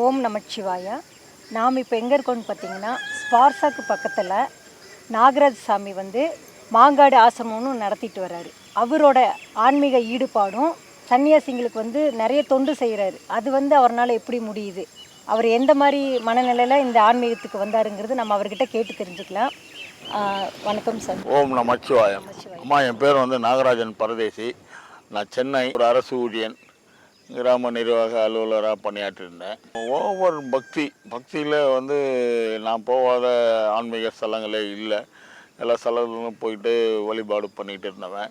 ஓம் நமச்சிவாயா. நாம் இப்போ எங்கே இருக்கோம்னு பார்த்தீங்கன்னா ஸ்பார்சாக்கு பக்கத்தில் நாகராஜ் சாமி வந்து மாங்காடு ஆசிரமம்னு நடத்திட்டு வர்றாரு. அவரோட ஆன்மீக ஈடுபாடும் சன்னியாசிங்களுக்கு வந்து நிறைய தொண்டு செய்கிறாரு அது வந்து அவரால் எப்படி முடியுது? அவர் எந்த மாதிரி மனநிலையில் இந்த ஆன்மீகத்துக்கு வந்தாருங்கிறது நம்ம அவர்கிட்ட கேட்டு தெரிஞ்சுக்கலாம். வணக்கம் சார். ஓம் நமச்சிவாயம். அம்மா என் பேர் வந்து நாகராஜன் பரதேசி. நான் சென்னை ஒரு அரசு ஊழியன். கிராம நிர்வாக அலுவலராக பணியாற்றிருந்தேன் ஓவர் பக்தி பக்தியில் வந்து நான் போகாத ஆன்மீக ஸ்தலங்களே இல்லை. எல்லா ஸ்தலங்களும் போயிட்டு வழிபாடு பண்ணிகிட்டு இருந்தவன்.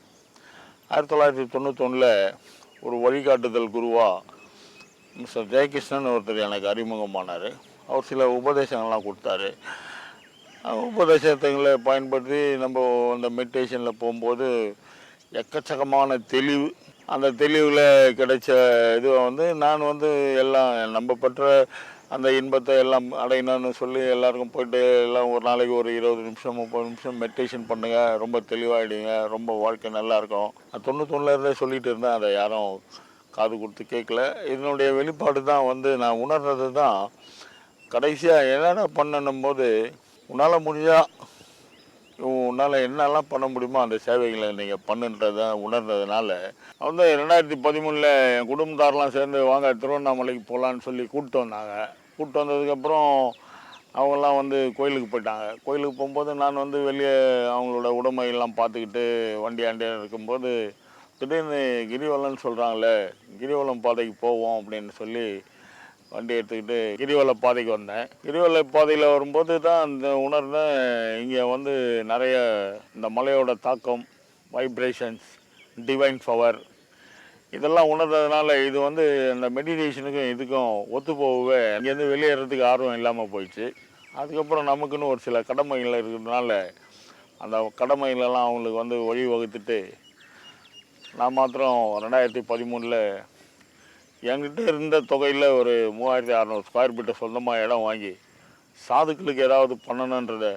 ஆயிரத்தி தொள்ளாயிரத்தி தொண்ணூத்தொன்னில் ஒரு வழிகாட்டுதல் குருவாக மிஸ்டர் ஜெயகிருஷ்ணன் ஒருத்தர் எனக்கு அறிமுகமானார். அவர் சில உபதேசங்கள்லாம் கொடுத்தாரு. அஹ் உபதேசத்துங்களை பயன்படுத்தி நம்ம அந்த மெடிடேஷனில் போகும்போது எக்கச்சக்கமான தெளிவு அந்த தெளிவில் கிடைச்ச இதுவை வந்து நான் வந்து எல்லாம் நம்ம அந்த இன்பத்தை எல்லாம் அடையணும்னு சொல்லி எல்லாருக்கும் போயிட்டு எல்லாம் ஒரு நாளைக்கு ஒரு இருபது நிமிஷம் முப்பது நிமிஷம் மெடிடேஷன் பண்ணுங்கள் ரொம்ப தெளிவாகிடுங்க ரொம்ப வாழ்க்கை நல்லாயிருக்கும் இருக்கும். அது இருந்தே சொல்லிகிட்டு இருந்தேன். அதை யாரும் காது கொடுத்து கேட்கல. இதனுடைய வெளிப்பாடு தான் வந்து நான் உணர்றது தான் கடைசியாக என்னென்ன பண்ணணும் போது உன்னால் முடிஞ்சால் உன்னால் என்னெல்லாம் பண்ண முடியுமோ அந்த சேவைகளை நீங்கள் பண்ணுன்றதை உணர்ந்ததுனால வந்து ரெண்டாயிரத்தி பதிமூணில் என் குடும்பத்தாரெலாம் சேர்ந்து வாங்க திருவண்ணாமலைக்கு போகலான்னு சொல்லி கூப்பிட்டு வந்தாங்க. கூப்பிட்டு வந்ததுக்கப்புறம் அவங்கெல்லாம் வந்து கோயிலுக்கு போயிட்டாங்க. கோயிலுக்கு போகும்போது நான் வந்து வெளியே அவங்களோட உடமையெல்லாம் பார்த்துக்கிட்டு வண்டி ஆண்டியாக இருக்கும்போது திடீர்னு கிரிவலம்னு சொல்கிறாங்களே கிரிவலம் பாதைக்கு போவோம் அப்படின்னு சொல்லி வண்டி எடுத்துக்கிட்டு கிரிவல பாதைக்கு வந்தேன். கிரிவல பாதையில் வரும்போது தான் இந்த உணர்ந்தேன் இங்கே வந்து நிறைய இந்த மலையோட தாக்கம் வைப்ரேஷன்ஸ் டிவைன் பவர் இதெல்லாம் உணர்ந்ததுனால இது வந்து இந்த மெடிடேஷனுக்கும் இதுக்கும் ஒத்து போகவே இங்கேருந்து வெளியேறதுக்கு ஆர்வம் இல்லாமல் போயிடுச்சு. அதுக்கப்புறம் நமக்குன்னு ஒரு சில கடமைகள் இருக்கிறதுனால அந்த கடமைகளெல்லாம் அவங்களுக்கு வந்து வழிவகுத்துட்டு நான் மாத்திரம் ரெண்டாயிரத்தி பதிமூணில் என்கிட்ட இருந்த தொகையில் ஒரு மூவாயிரத்தி அறநூறு ஸ்கொயர் ஃபீட்டை சொந்தமாக இடம் வாங்கி சாதுக்களுக்கு ஏதாவது பண்ணணுன்றத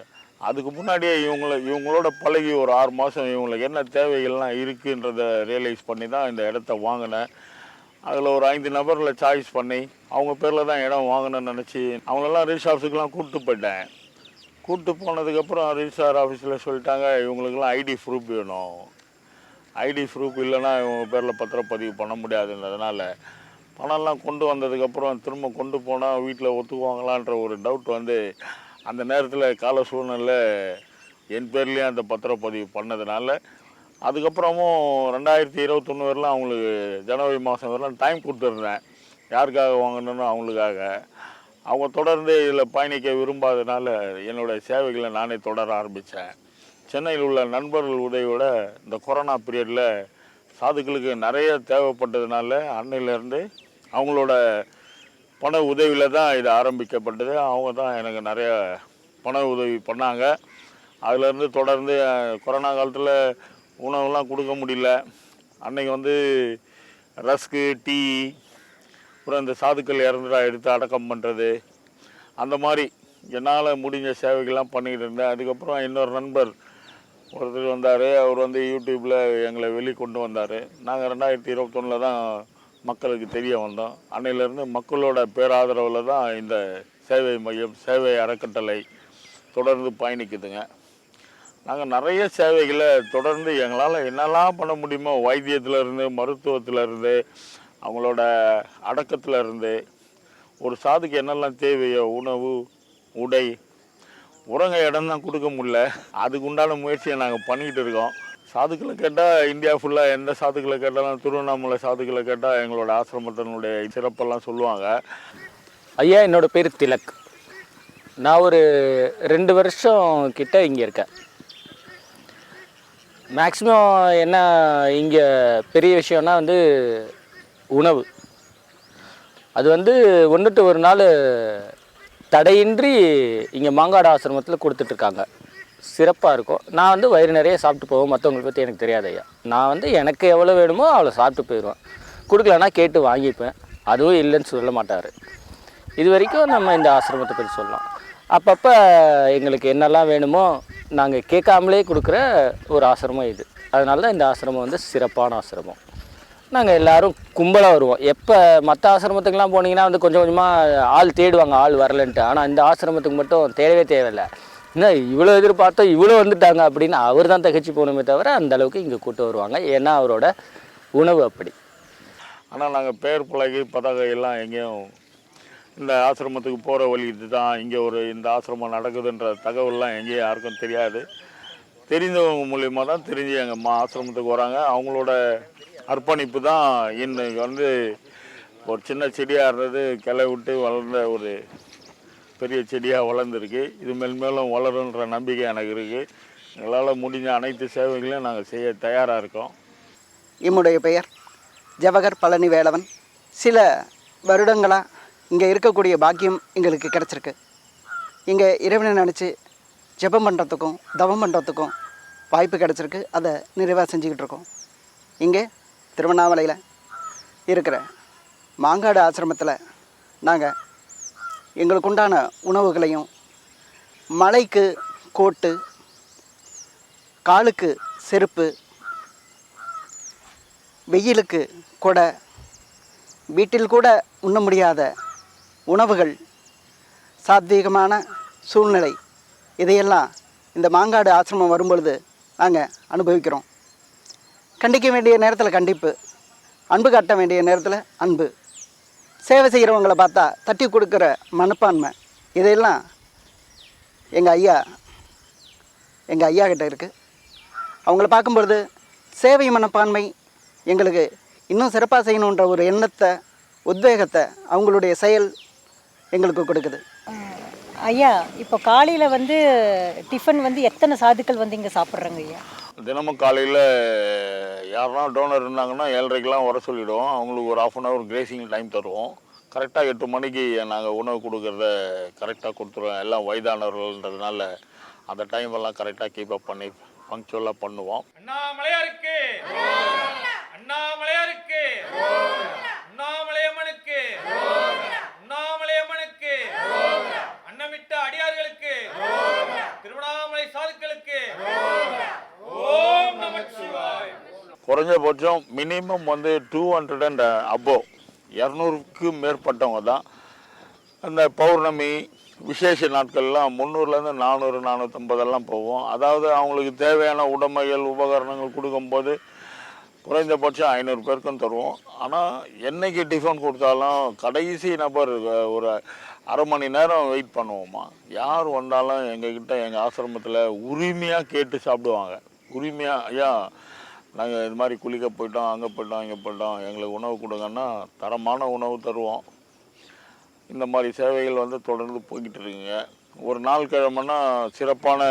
அதுக்கு முன்னாடியே இவங்கள இவங்களோட பழகி ஒரு ஆறு மாதம் இவங்களுக்கு என்ன தேவைகள்லாம் இருக்குன்றத ரியலைஸ் பண்ணி தான் இந்த இடத்த வாங்கினேன். அதில் ஒரு ஐந்து நபரில் சாய்ஸ் பண்ணி அவங்க பேரில் தான் இடம் வாங்கணும்னு நினச்சி அவங்களெல்லாம் ரிஜிஸ்ட் ஆஃபீஸுக்கெலாம் கூப்பிட்டு போயிட்டேன். கூப்பிட்டு போனதுக்கப்புறம் ரிஜிஸ்டார் ஆஃபீஸில் சொல்லிட்டாங்க இவங்களுக்கெல்லாம் ஐடி ப்ரூஃப் வேணும். ஐடி ப்ரூஃப் இல்லைன்னா இவங்க பேரில் பத்திரப்பதிவு பண்ண முடியாதுன்றதுனால பணம்லாம் கொண்டு வந்ததுக்கப்புறம் திரும்ப கொண்டு போனால் வீட்டில் ஒத்துக்குவாங்களான்ற ஒரு டவுட் வந்து அந்த நேரத்தில் கால சூழ்நிலை என் பேர்லேயும் அந்த பத்திரப்பதிவு பண்ணதுனால அதுக்கப்புறமும் ரெண்டாயிரத்தி இருபத்தொன்று வரலாம் அவங்களுக்கு ஜனவரி மாதம் வரலாம் டைம் கொடுத்துருந்தேன். யாருக்காக வாங்கணும்னு அவங்களுக்காக. அவங்க தொடர்ந்து இதில் பயணிக்க விரும்பாதனால என்னுடைய சேவைகளை நானே தொடர ஆரம்பித்தேன் சென்னையில் உள்ள நண்பர்கள் உதவியோட இந்த கொரோனா பீரியடில் சாதுக்களுக்கு நிறைய தேவைப்பட்டதுனால அன்னையிலேருந்து அவங்களோட பண உதவியில் தான் இது ஆரம்பிக்கப்பட்டது. அவங்க தான் எனக்கு நிறைய பண உதவி பண்ணாங்க. அதுலேருந்து தொடர்ந்து கொரோனா காலத்தில் உணவுலாம் கொடுக்க முடியல. அன்னைக்கு வந்து ரஸ்க்கு டீ அப்புறம் இந்த சாதுக்கள் இறந்துட்டா எடுத்து அடக்கம் பண்ணுறது அந்த மாதிரி என்னால் முடிஞ்ச சேவைகள்லாம் பண்ணிக்கிட்டு இருந்தேன். அதுக்கப்புறம் இன்னொரு நண்பர் ஒருத்தர் வந்தார். அவர் வந்து யூடியூப்பில் எங்களை வெளியே கொண்டு வந்தார். நாங்கள் ரெண்டாயிரத்தி இருபத்தொன்னில் தான் மக்களுக்கு தெரிய வந்தோம். அன்னையிலேருந்து மக்களோட பேராதரவில் தான் இந்த சேவை மையம் சேவை அறக்கட்டளை தொடர்ந்து பயணிக்குதுங்க. நாங்கள் நிறைய சேவைகளை தொடர்ந்து எங்களால் என்னெல்லாம் பண்ண முடியுமோ வைத்தியத்துல இருந்து இருந்து அவங்களோட அடக்கத்துல இருந்து ஒரு சாதுக்கு என்னெல்லாம் தேவையோ உணவு உடை உறங்க இடம் தான் கொடுக்க முடியல. அதுக்கு உண்டான முயற்சியை நாங்கள் பண்ணிக்கிட்டு இருக்கோம். சாதுக்களை கேட்டால் இந்தியா ஃபுல்லாக எந்த சாதுக்களை கேட்டாலும் திருவண்ணாமலை சாதுக்களை கேட்டால் எங்களோட ஆசிரமத்தினுடைய சிறப்பெல்லாம் சொல்லுவாங்க. ஐயா என்னோடய பேர் திலக். நான் ஒரு ரெண்டு வருஷம் கிட்ட இங்கே இருக்கேன். மேக்ஸிமம் என்ன இங்கே பெரிய விஷயம்னா வந்து உணவு. அது வந்து ஒன்றுட்டு ஒரு நாள் தடையின்றி இங்கே மாங்காடு ஆசிரமத்தில் கொடுத்துட்ருக்காங்க சிறப்பாக இருக்கும். நான் வந்து வயிறு நிறைய சாப்பிட்டு போவேன் மற்றவங்களை பற்றி எனக்கு தெரியாது ஐயா. நான் வந்து எனக்கு எவ்வளோ வேணுமோ அவ்வளோ சாப்பிட்டு போயிடுவேன். கொடுக்கலன்னா கேட்டு வாங்கிப்பேன். அதுவும் இல்லைன்னு சொல்ல மாட்டார். இது வரைக்கும் நம்ம இந்த ஆசிரமத்தை பற்றி சொல்லலாம். அப்பப்போ எங்களுக்கு என்னெல்லாம் வேணுமோ நாங்கள் கேட்காமலே கொடுக்குற ஒரு ஆசிரமம் இது. அதனால தான் இந்த ஆசிரமம் வந்து சிறப்பான ஆசிரமம். நாங்கள் எல்லோரும் கும்பலாக வருவோம். எப்போ மற்ற ஆசிரமத்துக்கெலாம் போனீங்கன்னா வந்து கொஞ்சம் கொஞ்சமாக ஆள் தேடுவாங்க ஆள் வரலன்ட்டு. ஆனால் இந்த ஆசிரமத்துக்கு மட்டும் தேடவே தேவையில்லை. என்ன இவ்வளோ எதிர்பார்த்தோம் இவ்வளோ வந்துட்டாங்க அப்படின்னு அவர் தான் தகச்சு போகணுமே தவிர அந்த அளவுக்கு இங்கே கூட்டு வருவாங்க. ஏன்னா அவரோட உணவு அப்படி. ஆனால் நாங்கள் பேர் பலகை பதாகை எல்லாம் எங்கேயும் இந்த ஆசிரமத்துக்கு போகிற வழி இதுதான். இங்கே ஒரு இந்த ஆசிரமம் நடக்குதுன்ற தகவல்லாம் எங்கேயும் யாருக்கும் தெரியாது. தெரிந்தவங்க மூலியமா தான் தெரிஞ்சு எங்கள் மா ஆசிரமத்துக்கு வராங்க. அவங்களோட அர்ப்பணிப்பு தான் இன்னைக்கு வந்து ஒரு சின்ன செடியாக இருந்தது கிளை விட்டு வளர்ந்த ஒரு பெரிய செடியாக வளர்ந்துருக்கு. இது மேல் மேலும் வளருன்ற நம்பிக்கை எனக்கு இருக்குது எங்களால் முடிஞ்ச அனைத்து சேவைகளையும் நாங்கள் செய்ய தயாராக இருக்கோம். என்னுடைய பெயர் ஜவஹர் பழனி வேலவன் சில வருடங்களாக இங்கே இருக்கக்கூடிய பாக்கியம் எங்களுக்கு கிடச்சிருக்கு. இங்கே இறைவனை நினச்சி ஜெபம் பண்ணுறதுக்கும் தவம் பண்ணுறதுக்கும் வாய்ப்பு கிடச்சிருக்கு. அதை நிறைவாக செஞ்சுக்கிட்டு இருக்கோம். இங்கே திருவண்ணாமலையில் இருக்கிற மாங்காடு ஆசிரமத்தில் நாங்கள் எங்களுக்கு உண்டான உணவுகளையும் மலைக்கு கோட்டு காலுக்கு செருப்பு வெயிலுக்கு கொடை வீட்டில் கூட உண்ண முடியாத உணவுகள் சாத்வீகமான சூழ்நிலை. இதையெல்லாம் இந்த மாங்காடு ஆசிரமம் வரும்பொழுது நாங்கள் அனுபவிக்கிறோம். கண்டிக்க வேண்டிய நேரத்தில் கண்டிப்பு. அன்பு காட்ட வேண்டிய நேரத்தில் அன்பு. சேவை செய்கிறவங்களை பார்த்தா தட்டி கொடுக்குற மனப்பான்மை. இதையெல்லாம் எங்கள் ஐயா எங்கள் ஐயா கிட்ட இருக்குது அவங்கள பார்க்கும்பொழுது சேவை மனப்பான்மை எங்களுக்கு இன்னும் சிறப்பாக செய்யணுன்ற ஒரு எண்ணத்தை உத்வேகத்தை அவங்களுடைய செயல் எங்களுக்கு கொடுக்குது. ஐயா இப்போ காலையில் வந்து டிஃபன் வந்து எத்தனை சாதுக்கள் வந்து இங்கே சாப்பிட்றாங்க ஐயா? தினமும் காலையில் யாருன்னா டோனர் இருந்தாங்கன்னா ஏழரைக்கெலாம் வர சொல்லிவிடுவோம் அவங்களுக்கு ஒரு half an hour gracing time தருவோம். கரெக்டாக எட்டு மணிக்கு நாங்கள் உணவு கொடுக்குறத கரெக்டாக கொடுத்துருவோம். எல்லாம் வயதானவர்கள்ன்றதுனால அந்த டைம் எல்லாம் கரெக்டாக கீப் அப் பண்ணி பங்க்சுவலாக பண்ணுவோம். அண்ணாமலையாருக்கு! அண்ணாமலையாருக்கு! அண்ணாமலையம்மனுக்கு! அண்ணாமலையம்மனுக்கு! அன்னமிட்ட அடியார்களுக்கு! திருவண்ணாமலை சாதுக்களுக்கு! குறைஞ்சபட்சம் மினிமம் வந்து டூ ஹண்ட்ரட் அண்ட் அபோவ் இரநூறுக்கு மேற்பட்டவங்க தான். அந்த பௌர்ணமி விசேஷ நாட்கள்லாம் முந்நூறுலேருந்து நானூறு நானூற்றம்பதெல்லாம் போவோம் அதாவது அவங்களுக்கு தேவையான உடைமைகள் உபகரணங்கள் கொடுக்கும்போது குறைந்தபட்சம் ஐநூறு பேருக்கும் தருவோம். ஆனால் என்னைக்கு டிஃபன் கொடுத்தாலும் கடைசி நபர் ஒரு அரை மணி நேரம் வெயிட் பண்ணுவோமா? யார் வந்தாலும் எங்ககிட்ட எங்கள் ஆசிரமத்தில் உரிமையாக கேட்டு சாப்பிடுவாங்க. உரிமையாக ஐயா நாங்கள் இது மாதிரி குளிக்க போயிட்டோம் அங்கே போயிட்டோம் இங்கே போயிட்டோம் எங்களுக்கு உணவு கொடுங்கன்னா தரமான உணவு தருவோம். இந்த மாதிரி சேவைகள் வந்து தொடர்ந்து போய்கிட்டு இருக்குங்க. ஒரு நாள் கிழமைனா சிறப்பான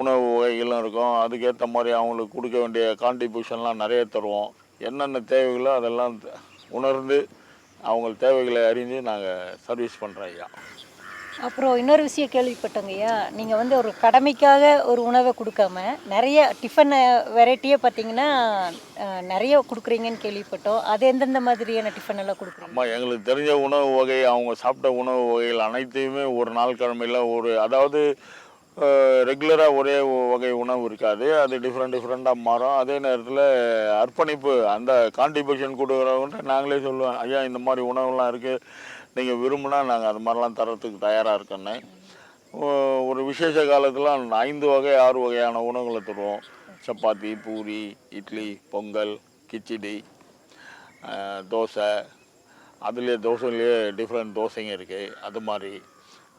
உணவு வகைகளும் இருக்கும். அதுக்கேற்ற மாதிரி அவங்களுக்கு கொடுக்க வேண்டிய கான்ட்ரிபியூஷன்லாம் நிறைய தருவோம். என்னென்ன தேவைகளோ அதெல்லாம் உணர்ந்து அவங்க தேவைகளை அறிஞ்சு நாங்கள் சர்வீஸ் பண்ணுறோம் ஐயா. அப்புறம் இன்னொரு விஷயம் கேள்விப்பட்டோங்கய்யா. நீங்கள் வந்து ஒரு கடமைக்காக ஒரு உணவை கொடுக்காம நிறைய டிஃபன் வெரைட்டியே பார்த்தீங்கன்னா நிறைய கொடுக்குறீங்கன்னு கேள்விப்பட்டோம். அது எந்தெந்த மாதிரியான டிஃபன் எல்லாம் கொடுக்குறோம் அம்மா எங்களுக்கு தெரிஞ்ச உணவு வகை அவங்க சாப்பிட்ட உணவு வகைகள் அனைத்தையுமே ஒரு நாள் கிழமையில் ஒரு அதாவது ரெகுலராக ஒரே வகை உணவு இருக்காது. அது டிஃப்ரெண்ட் டிஃப்ரெண்ட்டாக மாறும். அதே நேரத்தில் அர்ப்பணிப்பு அந்த கான்ட்ரிபியூஷன் கொடுக்குறவங்க நாங்களே சொல்லுவோம் ஐயா இந்த மாதிரி உணவுலாம் இருக்குது நீங்கள் விரும்பினா நாங்கள் அது மாதிரிலாம் தரத்துக்கு தயாராக இருக்கோன்னு. ஒரு விசேஷ காலத்தில் ஐந்து வகை ஆறு வகையான உணவுகளை தருவோம். சப்பாத்தி பூரி இட்லி பொங்கல் கிச்சிடி தோசை. அதுலேயே தோசையிலேயே டிஃப்ரெண்ட் தோசைங்க இருக்குது அது மாதிரி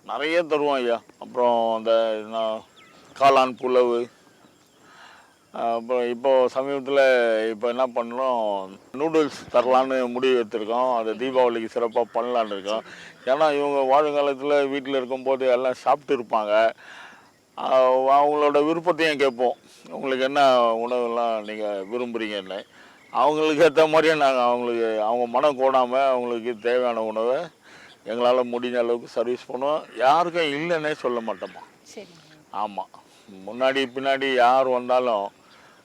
நிறைய தருவோம் ஐயா. அப்புறம் அந்த என்ன, காளான் புலவு அப்புறம் இப்போ சமீபத்தில் இப்போ என்ன பண்ணோம் நூடுல்ஸ் தரலான்னு முடிவு எடுத்திருக்கோம். அது தீபாவளிக்கு சிறப்பாக பண்ணலான்னு இருக்கோம். ஏன்னா இவங்க வாழுங்காலத்தில் வீட்டில் இருக்கும்போது எல்லாம் சாப்பிட்டு இருப்பாங்க. அவங்களோட விருப்பத்தையும் கேட்போம். உங்களுக்கு என்ன உணவுலாம் நீங்கள் விரும்புகிறீங்கன்னு அவங்களுக்கு ஏற்ற மாதிரியே நாங்கள் அவங்களுக்கு அவங்க மனம் கோடாமல் அவங்களுக்கு தேவையான உணவை எங்களால் முடிஞ்ச அளவுக்கு சர்வீஸ் பண்ணுவோம். யாருக்கும் இல்லைன்னே சொல்ல மாட்டோமா? ஆமாம் முன்னாடி பின்னாடி யார் வந்தாலும்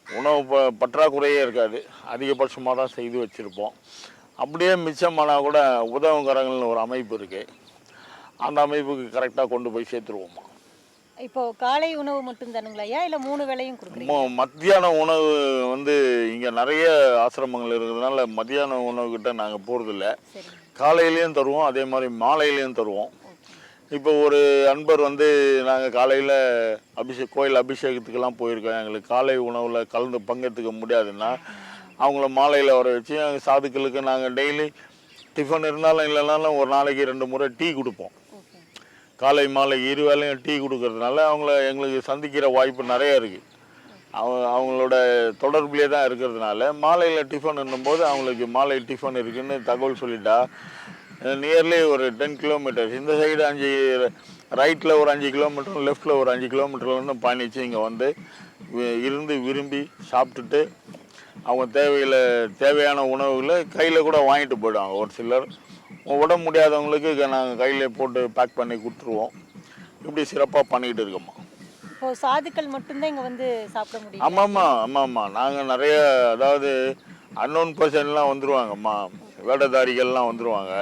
உணவு ப பற்றாக்குறையே இருக்காது. அதிகபட்சமாக தான் செய்து வச்சுருப்போம். அப்படியே மிச்சமானால் கூட உதவுங்கரங்கள்னு ஒரு அமைப்பு இருக்குது அந்த அமைப்புக்கு கரெக்டாக கொண்டு போய் சேர்த்துருவோம்மா இப்போ காலை உணவு மட்டும் தானுங்களா ஐயா? இல்லை மூணு வேளையும் கொடுக்குறீங்க ம- மத்தியான உணவு வந்து இங்கே நிறைய ஆசிரமங்கள் இருக்கிறதுனால மத்தியான உணவு கிட்ட நாங்கள் போகிறதில்ல காலையிலையும் தருவோம் அதே மாதிரி மாலையிலையும் தருவோம். இப்போ ஒரு அன்பர் வந்து நாங்கள் காலையில் அபிஷேக் கோயில் அபிஷேகத்துக்கெல்லாம் போயிருக்கோம். எங்களுக்கு காலை உணவில் கலந்து பங்கெடுத்துக்க முடியாதுன்னா அவங்கள மாலையில் வர வச்சு எங்கள் சாதுக்களுக்கு நாங்கள் டெய்லி டிஃபன் இருந்தாலும் இல்லைனாலும் ஒரு நாளைக்கு ரெண்டு முறை டீ கொடுப்போம். காலை மாலை இரு வேலையும் டீ கொடுக்கறதுனால அவங்கள எங்களுக்கு சந்திக்கிற வாய்ப்பு நிறைய இருக்குது அவங்க அவங்களோட தொடர்புலேயே தான் இருக்கிறதுனால மாலையில் டிஃபன் என்னும்போது அவங்களுக்கு மாலை டிஃபன் இருக்குதுன்னு தகவல் சொல்லிட்டா நியர்லி ஒரு டென் கிலோமீட்டர்ஸ் இந்த சைடு அஞ்சு ரைட்டில் ஒரு அஞ்சு கிலோமீட்டர் லெஃப்டில் ஒரு அஞ்சு கிலோமீட்டர்லேருந்து பயணித்து இங்கே வந்து இருந்து விரும்பி சாப்பிட்டுட்டு அவங்க தேவையில தேவையான உணவுகளை கையில் கூட வாங்கிட்டு போயிடுவாங்க. ஒரு சிலர் உடம்பு முடியாதவங்களுக்கு நாங்கள் கையில் போட்டு பேக் பண்ணி கொடுத்துருவோம். இப்படி சிறப்பாக பண்ணிக்கிட்டு இருக்கோம்மா. இப்போ சாதுக்கள் மட்டும்தான் இங்கே வந்து சாப்பிட முடியும் ஆமாம்மா ஆமாம்மா. நாங்கள் நிறைய அதாவது அன்னோன் பர்சன்லாம் வந்துருவாங்கம்மா. வேடதாரிகள்லாம் வந்துருவாங்க.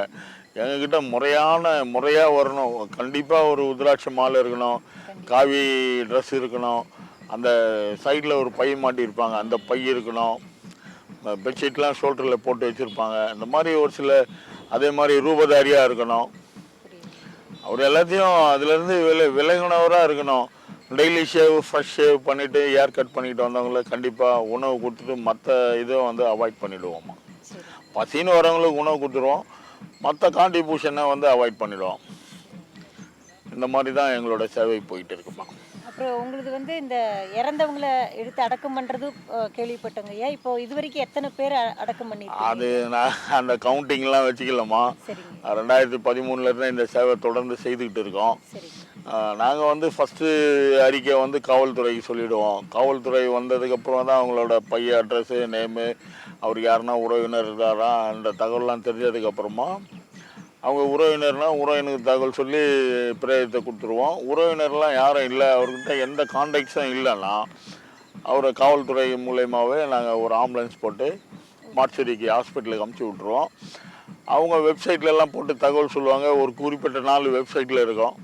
எங்ககிட்ட முறையான முறையாக வரணும். கண்டிப்பாக ஒரு உத்ராட்ச மாலை இருக்கணும். காவி ட்ரெஸ் இருக்கணும். அந்த சைடில் ஒரு பை மாட்டியிருப்பாங்க அந்த பை இருக்கணும். பெட்ஷீட்லாம் ஷோல்டரில் போட்டு வச்சுருப்பாங்க. இந்த மாதிரி ஒரு சில அதே மாதிரி ரூபதாரியாக இருக்கணும். அவர் எல்லாத்தையும் அதுலேருந்து விலை விலகினவராக இருக்கணும். டெய்லி ஷேவ் ஃப்ரெஷ் ஷேவ் பண்ணிவிட்டு ஏர் கட் பண்ணிட்டு வந்தவங்கள கண்டிப்பாக உணவு கொடுத்துட்டு மற்ற இதை வந்து அவாய்ட் பண்ணிவிடுவோம்மா பசின்னு வரவங்களுக்கு உணவு கொடுத்துருவோம். மற்ற கான்ட்ரிபியூஷனை வந்து அவாய்ட் பண்ணிடுவோம். இந்த மாதிரி தான் எங்களோட சேவை போயிட்டு இருக்குமா. அப்புறம் உங்களுக்கு வந்து இந்த இறந்தவங்கள எடுத்து அடக்கம் பண்ணுறது கேள்விப்பட்டோங்க. ஐயா இப்போ இது வரைக்கும் எத்தனை பேர் அடக்கம் பண்ணிருக்கீங்க அது நான் அந்த கவுண்டிங்லாம் வச்சுக்கலாமா ரெண்டாயிரத்தி பதிமூணுலேருந்து இந்த சேவை தொடர்ந்து செய்துக்கிட்டு இருக்கோம். நாங்கள் வந்து ஃபஸ்ட்டு அறிக்கை வந்து காவல்துறைக்கு சொல்லிவிடுவோம் காவல்துறை வந்ததுக்கப்புறம் தான் அவங்களோட பைய அட்ரஸு நேமு அவருக்கு யாருன்னா உறவினர் இருக்காரா? அந்த தகவல்லாம் தெரிஞ்சதுக்கப்புறமா அவங்க உறவினர்னா உறவினருக்கு தகவல் சொல்லி பிரேயத்தை கொடுத்துருவோம். உறவினர்லாம் யாரும் இல்லை. அவர்கிட்ட எந்த கான்டாக்ட்ஸும் இல்லைன்னா அவரை காவல்துறை மூலயமாவே நாங்கள் ஒரு ஆம்புலன்ஸ் போட்டு மாட்சேரிக்கு ஹாஸ்பிட்டலுக்கு அமுச்சு விட்ருவோம் அவங்க வெப்சைட்ல எல்லாம் போட்டு தகவல் சொல்லுவாங்க. ஒரு குறிப்பிட்ட நாள் வெப்சைட்டில் இருக்கும்.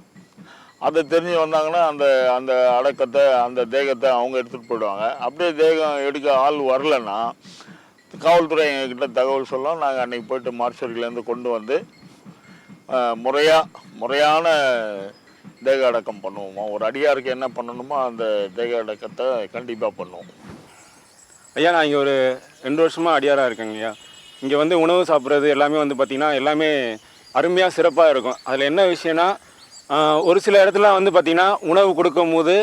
அதை தெரிஞ்சு வந்தாங்கன்னா அந்த அந்த அடக்கத்தை அந்த தேகத்தை அவங்க எடுத்துகிட்டு போயிடுவாங்க. அப்படியே தேகம் எடுக்க ஆள் வரலன்னா காவல்துறை எங்ககிட்ட தகவல் சொல்லலாம். நாங்கள் அன்றைக்கி போயிட்டு மார்ச்சரியிலேருந்து கொண்டு வந்து முறையாக முறையான தேக அடக்கம் பண்ணுவோமா. ஒரு அடியாருக்கு என்ன பண்ணணுமோ அந்த தேக அடக்கத்தை கண்டிப்பாக பண்ணுவோம். ஐயா நான் இங்கே ஒரு ரெண்டு வருஷமாக அடியாராக இருக்கேங்க ஐயா. இங்கே வந்து உணவு சாப்பிட்றது எல்லாமே வந்து பார்த்திங்கன்னா எல்லாமே அருமையாக சிறப்பாக இருக்கும். அதில் என்ன விஷயம்னா ஒரு சில இடத்துல வந்து பார்த்திங்கன்னா உணவு கொடுக்கும்போது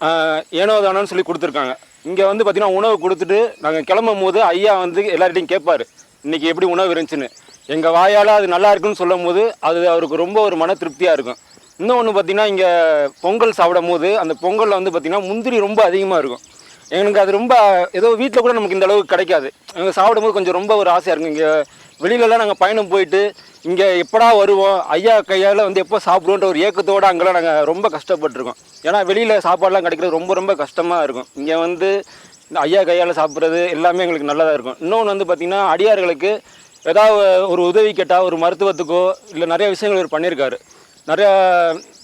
போது ஏனோ தானோன்னு சொல்லி கொடுத்துருக்காங்க. இங்கே வந்து பார்த்திங்கன்னா உணவு கொடுத்துட்டு நாங்கள் கிளம்பும் போது ஐயா வந்து எல்லார்கிட்டையும் கேட்பார். இன்றைக்கி எப்படி உணவு இருந்துச்சுன்னு. எங்கள் வாயால் அது நல்லா இருக்குன்னு சொல்லும் போது அது அவருக்கு ரொம்ப ஒரு மன திருப்தியாக இருக்கும். இன்னொன்று பார்த்திங்கன்னா இங்கே பொங்கல் சாப்பிடும் போது அந்த பொங்கலில் வந்து பார்த்திங்கன்னா முந்திரி ரொம்ப அதிகமாக இருக்கும். எனக்கு அது ரொம்ப ஏதோ வீட்டில் கூட நமக்கு இந்த அளவுக்கு கிடைக்காது. எங்கள் சாப்பிடும்போது கொஞ்சம் ரொம்ப ஒரு ஆசையாக இருக்கும். இங்கே வெளியிலலாம் நாங்கள் பயணம் போயிட்டு இங்கே எப்படா வருவோம் ஐயா கையால் வந்து எப்போ சாப்பிடுவோன்ற ஒரு ஏக்கத்தோடு அங்கெல்லாம் நாங்கள் ரொம்ப கஷ்டப்பட்டிருக்கோம். ஏன்னா வெளியில் சாப்பாடுலாம் கிடைக்கிறது ரொம்ப ரொம்ப கஷ்டமாக இருக்கும். இங்கே வந்து இந்த ஐயா கையால் சாப்பிட்றது எல்லாமே எங்களுக்கு நல்லதாக இருக்கும். இன்னொன்று வந்து பார்த்திங்கன்னா அடியார்களுக்கு ஏதாவது ஒரு உதவி கேட்டால் ஒரு மருத்துவத்துக்கோ இல்லை நிறைய விஷயங்கள் இவர் பண்ணியிருக்காரு நிறையா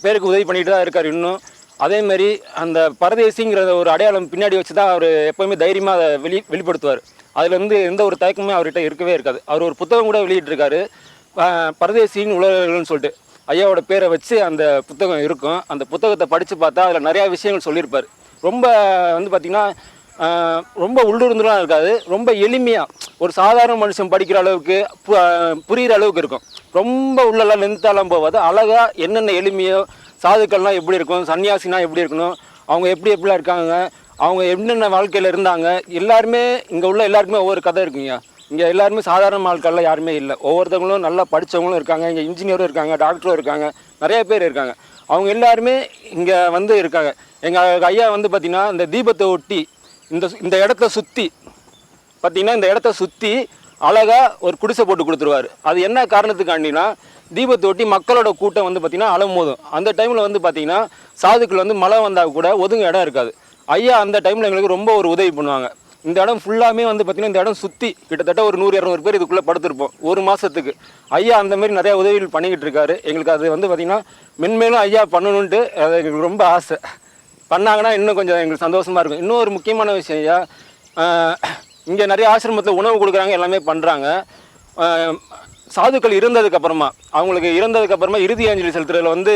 பேருக்கு உதவி பண்ணிட்டு தான் இருக்கார் இன்னும். அதேமாரி அந்த பரதேசிங்கிற ஒரு அடையாளம் பின்னாடி வச்சு தான் அவர் எப்போவுமே தைரியமாக அதை வெளி வெளிப்படுத்துவார். அதில் வந்து எந்த ஒரு தயக்கமே அவர்கிட்ட இருக்கவே இருக்காது. அவர் ஒரு புத்தகம் கூட வெளியிட்டிருக்காரு. பரதேசியின் உலகங்கள்னு சொல்லிட்டு. ஐயாவோட பேரை வச்சு அந்த புத்தகம் இருக்கும். அந்த புத்தகத்தை படித்து பார்த்தா அதில் நிறையா விஷயங்கள் சொல்லியிருப்பார். ரொம்ப வந்து பார்த்திங்கன்னா ரொம்ப உள்ளுர்ந்துலாம் இருக்காது. ரொம்ப எளிமையாக ஒரு சாதாரண மனுஷன் படிக்கிற அளவுக்கு பு- அளவுக்கு இருக்கும். ரொம்ப உள்ளெல்லாம் லென்த்தாலாம் போகாது. அழகாக என்னென்ன எளிமையோ சாதுக்கள்லாம் எப்படி இருக்கும் சன்னியாசினா எப்படி இருக்கணும் அவங்க எப்படி எப்படிலாம் இருக்காங்க அவங்க என்னென்ன வாழ்க்கையில் இருந்தாங்க எல்லாருமே இங்கே உள்ள எல்லாருக்குமே ஒவ்வொரு கதை இருக்குங்க இங்கே எல்லாருமே சாதாரண ஆட்கள்லாம் யாருமே இல்லை. ஒவ்வொருத்தவங்களும் நல்லா படித்தவங்களும் இருக்காங்க இங்கே இன்ஜினியரும் இருக்காங்க டாக்டரும் இருக்காங்க நிறைய பேர் இருக்காங்க. அவங்க எல்லாருமே இங்கே வந்து இருக்காங்க. எங்கள் ஐயா வந்து பார்த்திங்கன்னா இந்த தீபத்தை ஒட்டி இந்த இந்த இடத்த சுற்றி பார்த்தீங்கன்னா இந்த இடத்த சுற்றி அழகாக ஒரு குடிசை போட்டு கொடுத்துருவாரு. அது என்ன காரணத்துக்காண்டினா தீபத்தை ஒட்டி மக்களோட கூட்டம் வந்து பார்த்திங்கன்னா அலமோதும் அந்த டைமில் வந்து பார்த்திங்கன்னா சாதுக்கள் வந்து மழை வந்தால் கூட ஒதுங்க இடம் இருக்காது. ஐயா அந்த டைமில் எங்களுக்கு ரொம்ப ஒரு உதவி பண்ணுவாங்க. இந்த இடம் ஃபுல்லாமே வந்து பார்த்திங்கன்னா இந்த இடம் சுற்றி கிட்டத்தட்ட ஒரு நூறு இரநூறு பேர் இதுக்குள்ளே படுத்திருப்போம் ஒரு மாதத்துக்கு ஐயா அந்த மாதிரி நிறையா உதவிகள் பண்ணிக்கிட்டு இருக்காரு. எங்களுக்கு அது வந்து பார்த்திங்கன்னா மென்மேலும் ஐயா பண்ணணுன்ட்டு அது எங்களுக்கு ரொம்ப ஆசை. பண்ணாங்கன்னா இன்னும் கொஞ்சம் எங்களுக்கு சந்தோஷமாக இருக்கும். இன்னும் ஒரு முக்கியமான விஷயம் ஐயா இங்கே நிறைய ஆசிரமத்தில் உணவு கொடுக்குறாங்க எல்லாமே பண்ணுறாங்க சாதுக்கள் இருந்ததுக்கப்புறமா அவங்களுக்கு இறந்ததுக்கப்புறமா இறுதி அஞ்சலி செலுத்துறதுல வந்து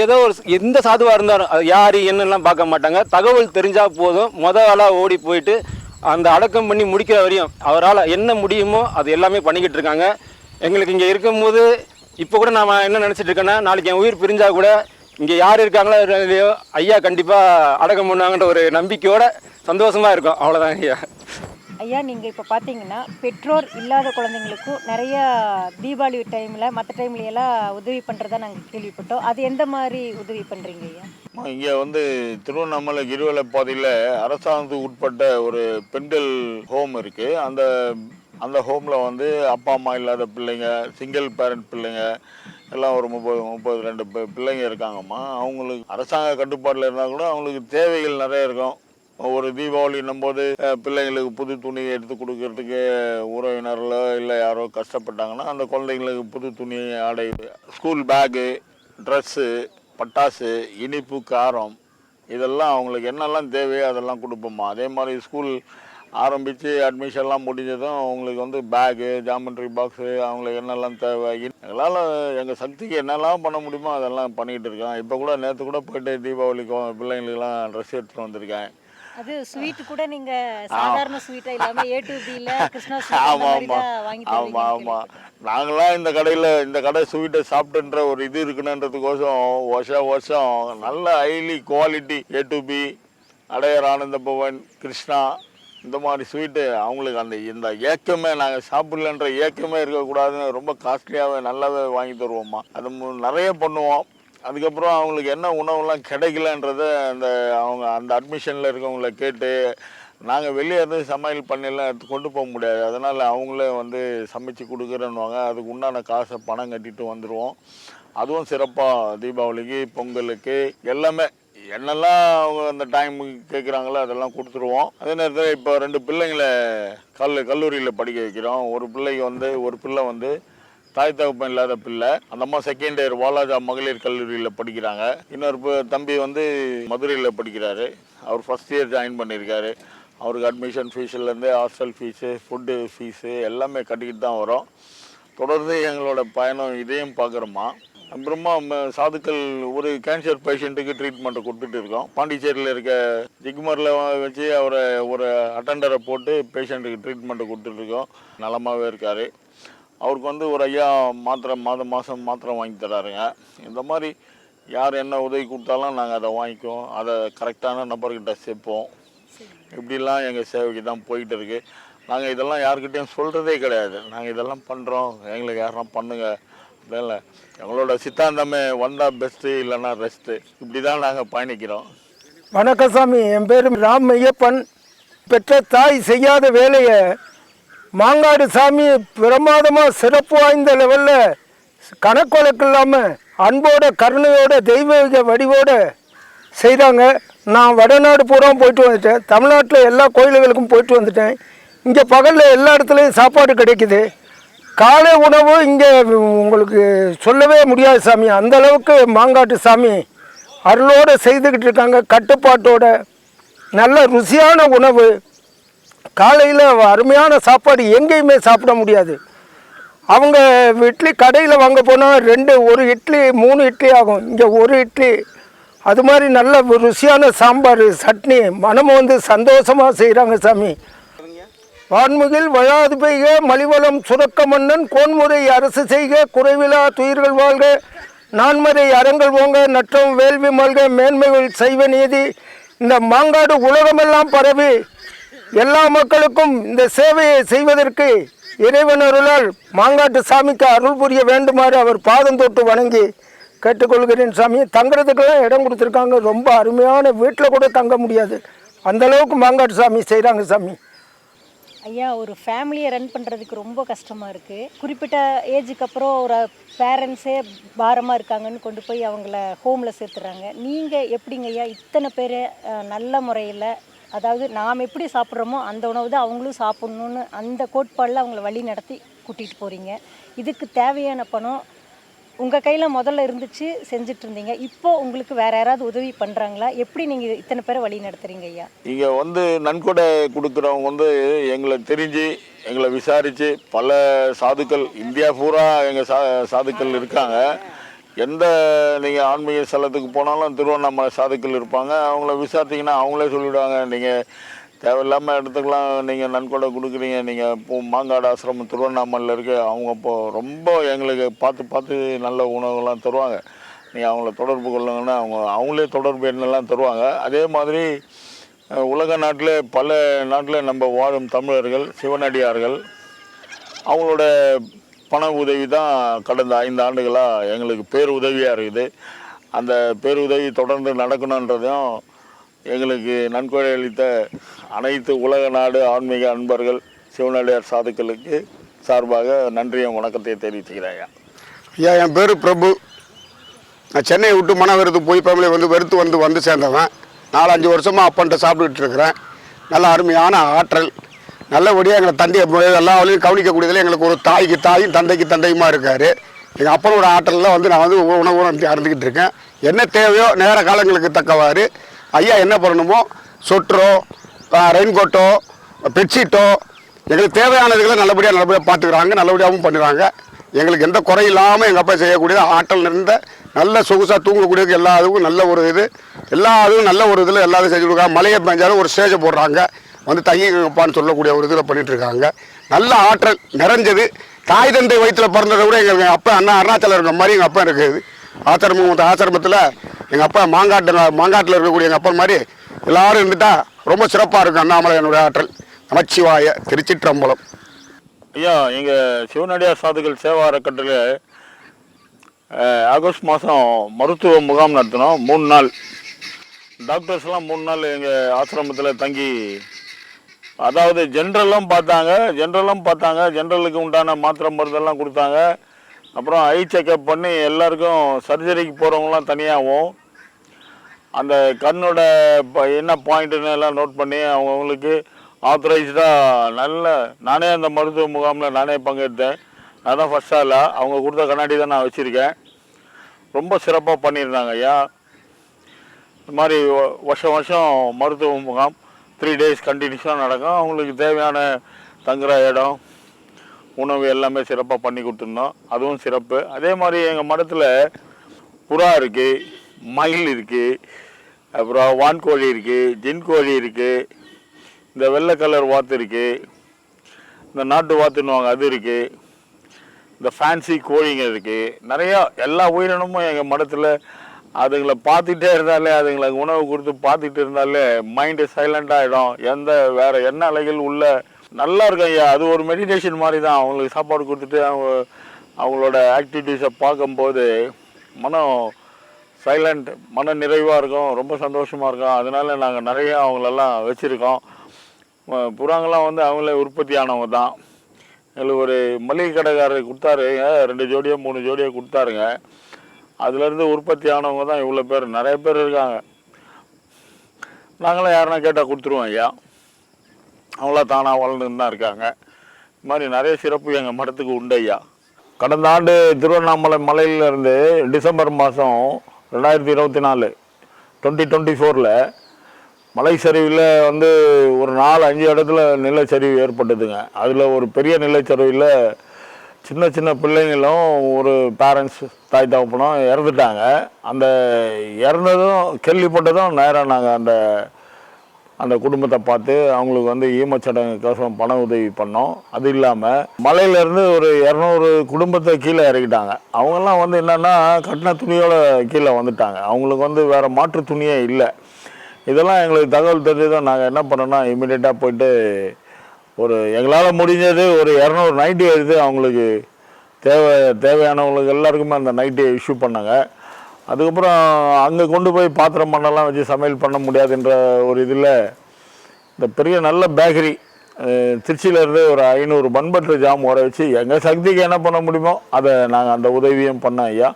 ஏதோ ஒரு எந்த சாதுவாக இருந்தாலும் அது யார் என்னெல்லாம் பார்க்க மாட்டாங்க. தகவல் தெரிஞ்சால் போதும். முத ஆளாக ஓடி போயிட்டு அந்த அடக்கம் பண்ணி முடிக்கிற வரையும் அவரால் என்ன முடியுமோ அது எல்லாமே பண்ணிக்கிட்டு இருக்காங்க. எங்களுக்கு இங்கே இருக்கும்போது இப்போ கூட நான் என்ன நினச்சிட்டு இருக்கேன்னா நாளைக்கு என் உயிர் பிரிஞ்சால் கூட இங்கே யார் இருக்காங்களோ இல்லையோ ஐயா கண்டிப்பாக அடக்கம் பண்ணுவாங்கன்ற ஒரு நம்பிக்கையோட சந்தோஷமாக இருக்கும். அவ்வளோதான் ஐயா. ஐயா நீங்கள் இப்போ பார்த்தீங்கன்னா பெற்றோர் இல்லாத குழந்தைங்களுக்கும் நிறைய தீபாவளி டைமில் மற்ற டைம்ல எல்லாம் உதவி பண்ணுறதா நாங்கள் கேள்விப்பட்டோம். அது எந்த மாதிரி உதவி பண்ணுறீங்க ஐயா? இங்கே வந்து திருவண்ணாமலை கிரிவல பாதையில் அரசாங்கத்துக்கு உட்பட்ட ஒரு பெண்கள் ஹோம் இருக்குது அந்த அந்த ஹோமில் வந்து அப்பா அம்மா இல்லாத பிள்ளைங்க சிங்கிள் பேரண்ட் பிள்ளைங்க எல்லாம் ஒரு முப்பது முப்பது ரெண்டு பிள்ளைங்க இருக்காங்கம்மா. அவங்களுக்கு அரசாங்க கட்டுப்பாட்டில் இருந்தால் கூட அவங்களுக்கு தேவைகள் நிறைய இருக்கும். ஒரு தீபாவளின்னும் போது பிள்ளைங்களுக்கு புது துணி எடுத்து கொடுக்கறதுக்கு உறவினர்களோ இல்லை யாரோ கஷ்டப்பட்டாங்கன்னா அந்த குழந்தைங்களுக்கு புது துணி ஆடை ஸ்கூல் பேகு ட்ரெஸ்ஸு பட்டாசு இனிப்பு காரம் இதெல்லாம் அவங்களுக்கு என்னெல்லாம் தேவையோ அதெல்லாம் கொடுப்போம்மா அதே மாதிரி ஸ்கூல் ஆரம்பித்து அட்மிஷன்லாம் முடிஞ்சதும் அவங்களுக்கு வந்து பேகு ஜாமெண்ட்ரி பாக்ஸு அவங்களுக்கு என்னெல்லாம் தேவை எங்களால் எங்கள் சக்திக்கு என்னெல்லாம் பண்ண முடியுமோ அதெல்லாம் பண்ணிகிட்டு இருக்கோம். இப்போ கூட நேற்று கூட போயிட்டு தீபாவளிக்கு பிள்ளைங்களுக்கெல்லாம் ட்ரெஸ் எடுத்துகிட்டு வந்திருக்கேன். அது ஸ்வீட் கூட நீங்கள் சாதாரண ஸ்வீட்டா இல்லாமல் ஏ டு கிருஷ்ணா மாதிரி ஆமாம் தான் வாங்கி ஆமாம் தருவீங்கன்னு ஆமாம் நாங்களாம் இந்த கடையில் இந்த கடை ஸ்வீட்டை சாப்பிட்டுன்ற ஒரு இது இருக்குன்றதுக்கோசம் வருஷம் வருஷம் நல்ல highly quality A to B Adyar Ananda Bhavan Krishna இந்த மாதிரி ஸ்வீட்டு அவங்களுக்கு அந்த இந்த ஏக்கமே நாங்கள் சாப்பிடலன்ற ஏக்கமே இருக்கக்கூடாதுன்னு ரொம்ப காஸ்ட்லியாகவே நல்லாவே வாங்கி தருவோம்மா. அது நிறைய பண்ணுவோம். அதுக்கப்புறம் அவங்களுக்கு என்ன உணவுலாம் கிடைக்கலன்றத அந்த அவங்க அந்த அட்மிஷனில் இருக்கவங்கள கேட்டு நாங்கள் வெளியே இருந்து சமையல் பண்ணிலாம் எடுத்து கொண்டு போக முடியாது. அதனால் அவங்களே வந்து சமைச்சு கொடுக்குறேன்னுவாங்க. அதுக்கு உண்டான காசை பணம் கட்டிட்டு வந்துடுவோம் அதுவும் சிறப்பாக தீபாவளிக்கு பொங்கலுக்கு எல்லாமே. என்னெல்லாம் அவங்க அந்த டைமுக்கு கேட்குறாங்களோ அதெல்லாம் கொடுத்துருவோம். அதே நேரத்தில் இப்போ ரெண்டு பிள்ளைங்களை கல் கல்லூரியில் படிக்க வைக்கிறோம். ஒரு பிள்ளைக்கு வந்து ஒரு பிள்ளை வந்து தாய் தகப்பன் இல்லாத பிள்ளை. அந்த அம்மா செகண்ட் இயர் வாலாஜா மகளிர் கல்லூரியில் படிக்கிறாங்க. இன்னொரு தம்பி வந்து மதுரையில் படிக்கிறாரு. அவர் ஃபஸ்ட் இயர் ஜாயின் பண்ணியிருக்காரு அவருக்கு அட்மிஷன் ஃபீஸ்லேருந்து ஹாஸ்டல் ஃபீஸு ஃபுட்டு ஃபீஸு எல்லாமே கட்டிக்கிட்டு தான் வரும். தொடர்ந்து எங்களோட பயணம் இதையும் பார்க்குறோமா. அப்புறமா ம- சாதுக்கள் ஒரு கேன்சர் பேஷண்ட்டுக்கு ட்ரீட்மெண்ட்டை கொடுத்துட்டு இருக்கோம். பாண்டிச்சேரியில் இருக்க ஜிக்மரில் வச்சு அவரை ஒரு அட்டண்டரை போட்டு பேஷண்ட்டுக்கு ட்ரீட்மெண்ட்டை கொடுத்துட்ருக்கோம் நலமாகவே இருக்கார். அவருக்கு வந்து ஒரு ஐயா மாத்திரை மாதம் மாதம் மாத்திரை வாங்கி தராருங்க. இந்த மாதிரி யார் என்ன உதவி கொடுத்தாலும் நாங்கள் அதை வாங்கிக்குவோம். அதை கரெக்டான நபர்கிட்ட சேர்ப்போம். இப்படிலாம் எங்கள் சேவைக்கு தான் போயிட்டு இருக்குது நாங்கள் இதெல்லாம் யாருக்கிட்டையும் சொல்கிறதே கிடையாது. நாங்கள் இதெல்லாம் பண்ணுறோம் எங்களுக்கு யாருன்னா பண்ணுங்கள் இல்லை. எங்களோட சித்தாந்தமே வந்தால் பெஸ்ட்டு இல்லைன்னா ரெஸ்ட்டு இப்படி தான் நாங்கள் பயணிக்கிறோம். வணக்கம் சாமி. என் பேர் ராம் ஐயப்பன். பெற்ற தாய் செய்யாத வேலையை மாங்காடு சாமி பிரமாதமாக சிறப்பு வாய்ந்த லெவலில் கணக்கு இல்லாமல் அன்போட கருணையோட தெய்வீக வடிவோட செய்கிறாங்க நான் வடநாடு பூரா போயிட்டு வந்துட்டேன். தமிழ்நாட்டில் எல்லா கோயில்களுக்கும் போயிட்டு வந்துட்டேன். இங்கே பகலில் எல்லா இடத்துலையும் சாப்பாடு கிடைக்குது. காலை உணவு இங்கே உங்களுக்கு சொல்லவே முடியாது சாமி. அந்தளவுக்கு மாங்காட்டு சாமி அருளோடு செய்துக்கிட்டு இருக்காங்க. கட்டுப்பாட்டோட நல்ல ருசியான உணவு. காலையில் அருமையான சாப்பாடு எங்கேயுமே சாப்பிட முடியாது. அவங்க இட்லி கடையில் வாங்க போனால் ரெண்டு ஒரு இட்லி மூணு இட்லி ஆகும். இங்கே ஒரு இட்லி. அது மாதிரி நல்ல ருசியான சாம்பார் சட்னி. மனம் வந்து சந்தோஷமாக செய்கிறாங்க சாமி. வான்முகில் வழாது பெய்க மலிவளம் சுரக்க மன்னன். கோன்முறை அரசு செய்க குறைவிலா துயிர்கள் வாழ்க. நான்மறை அறங்கள் ஓங்க நற்றம் வேள்வி மல்க. மேன்மைகள் செய்வ நீதி. இந்த மாங்காடு உலகமெல்லாம் பரவி. எல்லா மக்களுக்கும் இந்த சேவையை செய்வதற்கு இறைவனருளால் மாங்காட்டு சாமிக்கு அருள் புரிய வேண்டுமாறு அவர் பாதம் தொட்டு வணங்கி கேட்டுக்கொள்கிறேன் சாமி. தங்குறதுக்கெல்லாம் இடம் கொடுத்துருக்காங்க. ரொம்ப அருமையான வீட்டில் கூட தங்க முடியாது. அந்த அளவுக்கு மாங்காட்டு சாமி செய்கிறாங்க சாமி. ஐயா ஒரு ஃபேமிலியை ரன் பண்ணுறதுக்கு ரொம்ப கஷ்டமாக இருக்குது குறிப்பிட்ட ஏஜுக்கு அப்புறம் ஒரு பேரண்ட்ஸே பாரமாக இருக்காங்கன்னு கொண்டு போய் அவங்கள ஹோமில் சேர்த்துறாங்க. நீங்கள் எப்படிங்க ஐயா இத்தனை பேரை நல்ல முறையில் அதாவது நாம் எப்படி சாப்பிட்றோமோ அந்த உணவு தான் அவங்களும் சாப்பிட்ணுன்னு அந்த கோட்பாடில் அவங்கள வழி நடத்தி கூட்டிகிட்டு போகிறீங்க. இதுக்கு தேவையான பணம் உங்கள் கையில் முதல்ல இருந்துச்சு செஞ்சுட்டு இருந்தீங்க. இப்போ உங்களுக்கு வேறு யாராவது உதவி பண்ணுறாங்களா? எப்படி நீங்கள் இத்தனை பேரை வழி நடத்துறீங்க ஐயா? இங்கே வந்து நன்கொடை கொடுக்குறவங்க வந்து எங்களை தெரிஞ்சு எங்களை விசாரித்து பல சாதுக்கள் இந்தியா பூரா எங்கள் சா சாதுக்கள் இருக்காங்க. எந்த நீங்கள் ஆன்மீக ஸ்தலத்துக்கு போனாலும் திருவண்ணாமலை சாதுக்கள் இருப்பாங்க. அவங்கள விசாரித்தீங்கன்னா அவங்களே சொல்லிவிடுவாங்க நீங்கள் தேவையில்லாமல் இடத்துக்குலாம் நீங்கள் நன்கொடை கொடுக்குறீங்க. நீங்கள் பூ மாங்காடு ஆசிரமம் திருவண்ணாமலையில் இருக்குது அவங்க இப்போ ரொம்ப எங்களுக்கு பார்த்து பார்த்து நல்ல உணவுலாம் தருவாங்க. நீங்கள் அவங்கள தொடர்பு கொள்ளுங்கன்னா அவங்க அவங்களே தொடர்பு எண்ணெல்லாம் தருவாங்க. அதே மாதிரி உலக நாட்டில் பல நாட்டில் நம்ம வாழும் தமிழர்கள் சிவனடியார்கள் அவங்களோட பண உதவி தான் கடந்த ஐந்து ஆண்டுகளாக எங்களுக்கு பேருதவியாக இருக்குது. அந்த பேருதவி தொடர்ந்து நடக்கணுன்றதையும் எங்களுக்கு நன்கொடை அளித்த அனைத்து உலக நாடு ஆன்மீக அன்பர்கள் சிவனடியார் சாதுக்களுக்கு சார்பாக நன்றியும் வணக்கத்தை தெரிவிச்சுக்கிறேன் ஐயா. ஐயா என் பேர் பிரபு. நான் சென்னையை விட்டு மன வெறுத்து போய் ஃபேமிலி வந்து வெறுத்து வந்து வந்து சேர்ந்தவன். நாலஞ்சு வருஷமாக அப்பன்ட்ட சாப்பிட்டுட்டு இருக்கிறேன். நல்ல அருமையான ஆற்றல். நல்லபடியாக எங்களை தந்தையை எல்லா வழியும் கவனிக்கக்கூடியதில் எங்களுக்கு ஒரு தாய்க்கு தாயும் தந்தைக்கு தந்தையுமா இருக்கார். எங்கள் அப்பனோட ஆற்றலில் வந்து நான் வந்து உணவு உணவு இருக்கேன். என்ன தேவையோ நேர காலங்களுக்கு தக்கவாறு ஐயா என்ன பண்ணணுமோ சொட்டரோ ரெயின்கோட்டோ பெட்ஷீட்டோ எங்களுக்கு தேவையானதுகளை நல்லபடியாக நல்லபடியாக பார்த்துக்கிறாங்க நல்லபடியாகவும் பண்ணுறாங்க எங்களுக்கு எந்த குறை இல்லாமல் எங்கள் அப்பா செய்யக்கூடிய ஆற்றல் இருந்த நல்ல சொகுசாக தூங்கக்கூடியது எல்லா இதுவும் நல்ல ஒரு இது எல்லா இதுவும் நல்ல ஒரு இதில் எல்லாத்தையும் செஞ்சு கொடுக்குறாங்க. மழையை பெஞ்சாலும் ஒரு ஸ்டேஜை போடுறாங்க. வந்து தையப்பான்னு சொல்லக்கூடிய ஒரு இதில் பண்ணிட்டு இருக்காங்க நல்ல ஆற்றல் நிறைஞ்சது. தாய் தந்தை வயிற்றில் பிறந்ததை விட எங்கள் அப்பா அண்ணா அருணாச்சலம் இருக்கிற மாதிரி எங்கள் அப்பா இருக்குது. ஆசிரமம் ஆசிரமத்தில் எங்கள் அப்பா மாங்காட்டு மாங்காட்டில் இருக்கக்கூடிய எங்கள் அப்பா மாதிரி எல்லாரும் இருந்துட்டா ரொம்ப சிறப்பாக இருக்கும் அண்ணாமலையனுடைய ஆற்றல். நமச்சிவாய திருச்சிற்றம்பலம். ஐயா எங்கள் சிவனடியார் சாதுகள் சேவா அறக்கட்டளை ஆகஸ்ட் மாதம் மருத்துவ முகாம் நடத்தினோம். மூணு நாள். டாக்டர்ஸ்லாம் மூணு நாள் எங்கள் ஆசிரமத்தில் தங்கி அதாவது ஜென்ரலும் பார்த்தாங்க ஜென்ரலும் பார்த்தாங்க ஜென்ரலுக்கு உண்டான மாத்திரை மருந்தெல்லாம் கொடுத்தாங்க. அப்புறம் ஐ செக்கப் பண்ணி எல்லாருக்கும் சர்ஜரிக்கு போகிறவங்களாம் தனியாகவும் அந்த கண்ணோட ப- என்ன பாயிண்ட்டுன்னு எல்லாம் நோட் பண்ணி அவங்கவுங்களுக்கு ஆத்தரைஸ்டாக நல்ல நானே அந்த மருத்துவ முகாமில் நானே பங்கெடுத்தேன் நான் தான் ஃபஸ்ட் ஆளா அவங்க கொடுத்த கண்ணாடி தான் நான் வச்சுருக்கேன். ரொம்ப சிறப்பாக பண்ணியிருந்தாங்க ஐயா. இந்த மாதிரி வருஷம் வருஷம் மருத்துவ முகாம். த்ரீ டேஸ் கண்டினியூஸாக நடக்கும். அவங்களுக்கு தேவையான தங்குற இடம் உணவு எல்லாமே சிறப்பாக பண்ணி கொடுத்துருந்தோம். அதுவும் சிறப்பு. அதே மாதிரி எங்கள் மடத்தில் புறா இருக்குது மயில் இருக்குது அப்புறம் வான்கோழி இருக்குது ஜின் கோழி இருக்குது இந்த வெள்ளை கலர் வாத்து இருக்குது இந்த நாட்டு வாத்துன்னுவாங்க அது இருக்குது இந்த ஃபேன்சி கோழிங்க இருக்குது நிறையா எல்லா உயிரினமும் எங்கள் மடத்தில் அதுங்களை பார்த்துட்டே இருந்தாலே அதுங்களுக்கு உணவு கொடுத்து பார்த்துட்டு இருந்தாலே மைண்டு சைலண்ட் ஆகிடும் எந்த வேறு என்ன அலைகள் உள்ள? நல்லா இருக்கும் ஐயா. அது ஒரு மெடிடேஷன் மாதிரி தான் அவங்களுக்கு சாப்பாடு கொடுத்துட்டு அவங்க அவங்களோட ஆக்டிவிட்டீஸை பார்க்கும்போது மனம் சைலண்ட் மன நிறைவாக இருக்கும். ரொம்ப சந்தோஷமாக இருக்கும். அதனால நாங்கள் நிறைய அவங்களெல்லாம் வச்சுருக்கோம். புறாங்கெல்லாம் வந்து அவங்களே உற்பத்தி ஆனவங்க தான். எங்களுக்கு ஒரு மளிகை கடைக்காரர் கொடுத்தாரு. ரெண்டு ஜோடியோ மூணு ஜோடியோ கொடுத்தாருங்க. அதுலேருந்து உற்பத்தி ஆனவங்க தான் இவ்வளோ பேர். நிறைய பேர் இருக்காங்க. நாங்களாம் யாருன்னா கேட்டால் கொடுத்துருவோம் ஐயா. அவங்களாம் தானாக வளர்ந்துன்னு தான் இருக்காங்க. இது மாதிரி நிறைய சிறப்பு எங்கள் மடத்துக்கு உண்டு ஐயா. கடந்த ஆண்டு திருவண்ணாமலை மலையிலேருந்து டிசம்பர் மாதம் ரெண்டாயிரத்தி இருபத்தி நாலு டுவெண்ட்டி டுவெண்ட்டி ஃபோரில் மலை சரிவில் வந்து ஒரு நாலு அஞ்சு இடத்துல நிலச்சரிவு ஏற்பட்டதுங்க. அதில் ஒரு பெரிய நிலச்சரிவில் சின்ன சின்ன பிள்ளைங்களும் ஒரு பேரண்ட்ஸ் தாய் தகப்பனும் இறந்துட்டாங்க. அந்த இறந்ததும் கேள்விப்பட்டதும் நேராக நாங்கள் அந்த அந்த குடும்பத்தை பார்த்து அவங்களுக்கு வந்து ஈமச்சடங்குக்கோசம் பண உதவி பண்ணோம். அது இல்லாமல் மலையிலேருந்து ஒரு இரநூறு குடும்பத்தை கீழே இறக்கிட்டாங்க. அவங்கெல்லாம் வந்து என்னென்னா கட்டின துணியோட கீழே வந்துட்டாங்க. அவங்களுக்கு வந்து வேறு மாற்று துணியே இல்லை. இதெல்லாம் எங்களுக்கு தகவல் தெரிஞ்சதும் நாங்கள் என்ன பண்ணோன்னா இமீடியட்டாக போயிட்டு ஒரு எங்களால் முடிஞ்சது ஒரு இரநூறு நைட்டி எடுத்து அவங்களுக்கு தேவை தேவையானவங்களுக்கு எல்லாருக்குமே அந்த நைட்டியை இஷ்யூ பண்ணாங்க. அதுக்கப்புறம் அங்கே கொண்டு போய் பாத்திரம் பண்ணலாம் வச்சு சமையல் பண்ண முடியாதுன்ற ஒரு இதில் இந்த பெரிய நல்ல பேக்கரி திருச்சியிலேருந்து ஒரு ஐநூறு பன் ஜாம் வர வச்சு எங்கள் சக்திக்கு என்ன பண்ண முடியுமோ அதை நாங்கள் அந்த உதவியும் பண்ணோம் ஐயா.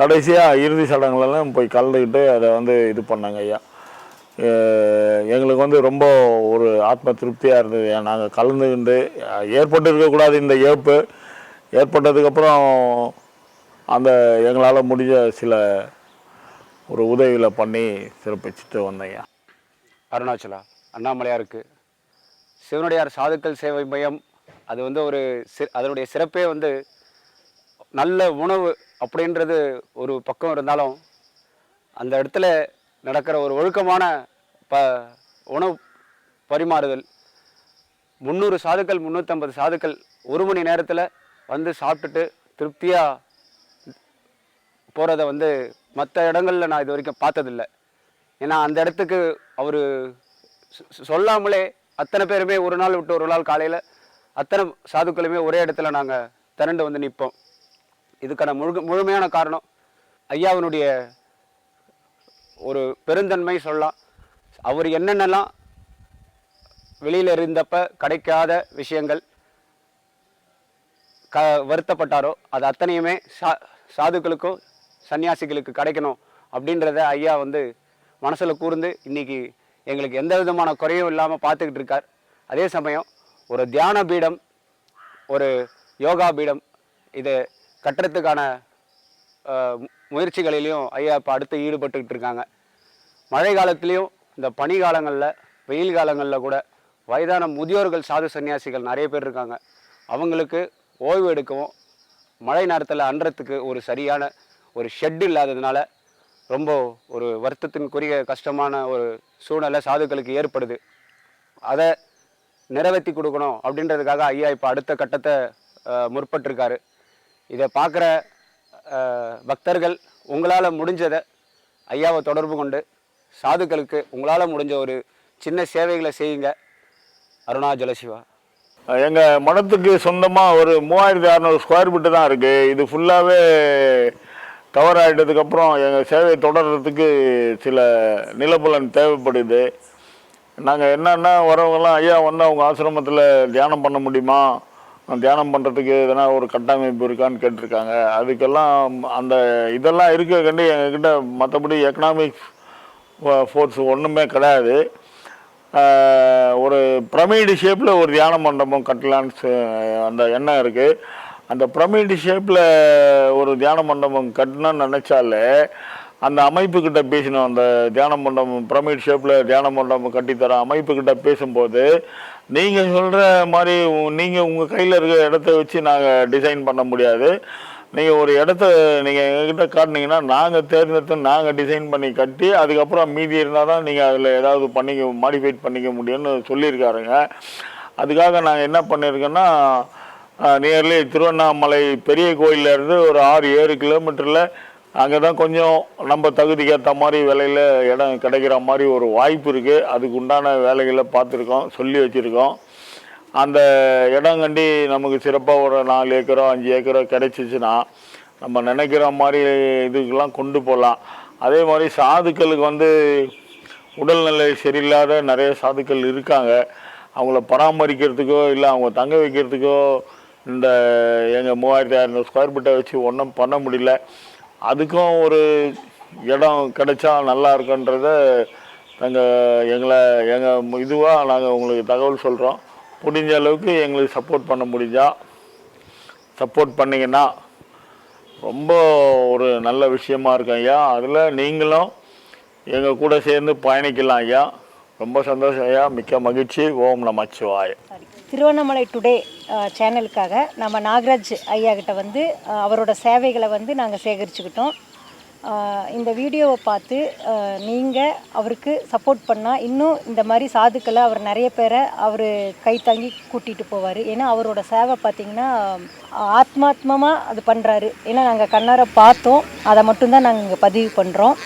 கடைசியாக இறுதி சடங்குலலாம் போய் கலந்துக்கிட்டு அதை வந்து இது பண்ணாங்க ஐயா. எங்களுக்கு வந்து ரொம்ப ஒரு ஆத்ம திருப்தியாக இருந்தது. நாங்கள் கலந்துக்கிண்டு ஏற்பட்டு இருக்கக்கூடாது இந்த ஏப்பு ஏற்பட்டதுக்கப்புறம் அந்த எங்களால் முடிஞ்ச சில ஒரு உதவிகளை பண்ணி சிறப்பிச்சுட்டு வந்தேங்க அருணாச்சலா அண்ணாமலையாருக்கு. சிவனுடையார் சாதுக்கள் சேவை மையம் அது வந்து ஒரு சி அதனுடைய சிறப்பே வந்து நல்ல உணவு அப்படின்றது ஒரு பக்கம் இருந்தாலும் அந்த இடத்துல நடக்கிற ஒரு ஒழுக்கமான ப உணவு பரிமாறுதல். முந்நூறு சாதுக்கள் முந்நூற்றம்பது சாதுக்கள் ஒரு மணி நேரத்தில் வந்து சாப்பிட்டுட்டு திருப்தியாக போகிறத வந்து மற்ற இடங்களில் நான் இது வரைக்கும் பார்த்ததில்ல. ஏன்னா அந்த இடத்துக்கு அவர் சொல்லாமலே அத்தனை பேருமே ஒரு நாள் விட்டு ஒரு நாள் காலையில் அத்தனை சாதுக்களுமே ஒரே இடத்துல நாங்கள் திரண்டு வந்து நிற்போம் இதுக்கான முழு முழுமையான காரணம் ஐயாவினுடைய ஒரு பெருந்தன்மை சொல்லலாம். அவர் என்னென்னலாம் வெளியில் இருந்தப்ப கிடைக்காத விஷயங்கள் க வருத்தப்பட்டாரோ அது அத்தனையுமே சா சாதுக்களுக்கும் சன்னியாசிகளுக்கு கிடைக்கணும் அப்படின்றத ஐயா வந்து மனசில் கூர்ந்து இன்னைக்கு எங்களுக்கு எந்த விதமான குறையும் இல்லாமல் பார்த்துக்கிட்டு இருக்கார். அதே சமயம் ஒரு தியான பீடம் ஒரு யோகா பீடம் இதை கட்டுறதுக்கான முயற்சிகளிலையும் ஐயா இப்போ அடுத்து ஈடுபட்டுக்கிட்டு இருக்காங்க. மழை காலத்துலேயும் இந்த பனி காலங்களில் வெயில் காலங்களில் கூட வயதான முதியோர்கள் சாது சன்னியாசிகள் நிறைய பேர் இருக்காங்க. அவங்களுக்கு ஓய்வு எடுக்கவும் மழை நேரத்தில் அன்றத்துக்கு ஒரு சரியான ஒரு ஷெட் இல்லாததுனால ரொம்ப ஒரு வருத்தத்தின்குரிய கஷ்டமான ஒரு சூழ்நிலை சாதுக்களுக்கு ஏற்படுது. அதை நிறைவேற்றி கொடுக்கணும் அப்படின்றதுக்காக ஐயா இப்போ அடுத்த கட்டத்தை முற்பட்டிருக்காரு. இதை பார்க்குற பக்தர்கள் உங்களால் முடிஞ்சதை ஐயாவை தொடர்பு கொண்டு சாதுக்களுக்கு உங்களால் முடிஞ்ச ஒரு சின்ன சேவைகளை செய்யுங்க. அருணாச்சல சிவா. எங்கள் மடத்துக்கு சொந்தமாக ஒரு மூவாயிரத்தி அறநூறு ஸ்கொயர் ஃபீட்டு தான் இருக்குது இது ஃபுல்லாகவே கவர் ஆகிட்டதுக்கப்புறம் எங்கள் சேவையை தொடர்றதுக்கு சில நிலப்புலன் தேவைப்படுது. நாங்கள் என்னென்னா வரவங்கெல்லாம் ஐயா வந்து அவங்க ஆசிரமத்தில் தியானம் பண்ண முடியுமா? தியானம் பண்ணுறதுக்கு எதனா ஒரு கட்டமைப்பு இருக்கான்னு கேட்டிருக்காங்க. அதுக்கெல்லாம் அந்த இதெல்லாம் இருக்க கண்டு எங்ககிட்ட மற்றபடி எக்கனாமிக்ஸ் ஃபோர்ஸ் ஒன்றுமே கிடையாது. ஒரு பிரமிடு ஷேப்பில் ஒரு தியான மண்டபம் கட்டலான்னு சொ- அந்த எண்ணம் இருக்குது அந்த பிரமிடு ஷேப்பில் ஒரு தியான மண்டபம் கட்டணும்னு நினச்சாலே அந்த அமைப்புக்கிட்ட பேசினோம். அந்த தியான மண்டபம் பிரமிட் ஷேப்பில் தியான மண்டபம் கட்டித்தர அமைப்புக்கிட்ட பேசும்போது நீங்கள் சொல்கிற மாதிரி நீங்கள் உங்கள் கையில் இருக்கிற இடத்த வச்சு நாங்கள் டிசைன் பண்ண முடியாது. நீங்கள் ஒரு இடத்த நீங்கள் எங்ககிட்ட காட்டினீங்கன்னா நாங்கள் தேர்ந்தெடுத்து நாங்கள் டிசைன் பண்ணி கட்டி அதுக்கப்புறம் மீதி இருந்தால் தான் நீங்கள் அதில் ஏதாவது பண்ணிக்க மாடிஃபைட் பண்ணிக்க முடியும்னு சொல்லியிருக்காருங்க. அதுக்காக நாங்கள் என்ன பண்ணியிருக்கோன்னா நியர்லி திருவண்ணாமலை பெரிய கோயிலேருந்து இருந்து ஒரு ஆறு ஏழு கிலோமீட்டரில் அங்கே தான் கொஞ்சம் நம்ம தகுதிக்கு ஏற்ற மாதிரி விலையில் இடம் கிடைக்கிற மாதிரி ஒரு வாய்ப்பு இருக்குது அதுக்கு உண்டான வேலைகளை பார்த்துருக்கோம் சொல்லி வச்சுருக்கோம். அந்த இடம் கண்டி நமக்கு சிறப்பாக ஒரு நாலு ஏக்கரோ அஞ்சு ஏக்கரோ கிடைச்சிச்சுன்னா நம்ம நினைக்கிற மாதிரி இதுக்கெல்லாம் கொண்டு போகலாம் அதே மாதிரி சாதுக்களுக்கு வந்து உடல்நிலை சரியில்லாத நிறைய சாதுக்கள் இருக்காங்க. அவங்கள பராமரிக்கிறதுக்கோ இல்லை அவங்க தங்க வைக்கிறதுக்கோ இந்த எங்கள் மூவாயிரத்தி ஐநூறு ஸ்கொயர் ஃபீட்டை வச்சு ஒன்றும் பண்ண முடியல. அதுக்கும் ஒரு இடம் கிடைச்சா நல்லா இருக்குன்றத நாங்கள் எங்களை எங்கள் இதுவாக நாங்கள் உங்களுக்கு தகவல் சொல்கிறோம் முடிஞ்ச அளவுக்கு எங்களுக்கு சப்போர்ட் பண்ண முடிஞ்சால் சப்போர்ட் பண்ணிங்கன்னா ரொம்ப ஒரு நல்ல விஷயமா இருக்கும் ஐயா. அதில் நீங்களும் எங்கள் கூட சேர்ந்து பயணிக்கலாம் ஐயா. ரொம்ப சந்தோஷம் ஐயா. மிக்க மகிழ்ச்சி. ஓம் நமச்சிவாய. திருவண்ணாமலை டுடே சேனலுக்காக நம்ம நாகராஜ் ஐயா கிட்ட வந்து அவரோட சேவைகளை வந்து நாங்கள் சேகரிச்சுக்கிட்டோம். இந்த வீடியோவை பார்த்து நீங்கள் அவருக்கு சப்போர்ட் பண்ணால் இன்னும் இந்த மாதிரி சாதுக்களை அவர் நிறைய பேரை அவர் கை தாங்கி கூட்டிகிட்டு போவார். ஏன்னா அவரோட சேவை பார்த்திங்கன்னா ஆத்மாத்மமாக அது பண்ணுறாரு ஏன்னா நாங்கள் கண்ணார பார்த்தோம். அதை மட்டும்தான் நாங்கள் இங்கே பதிவு பண்ணுறோம்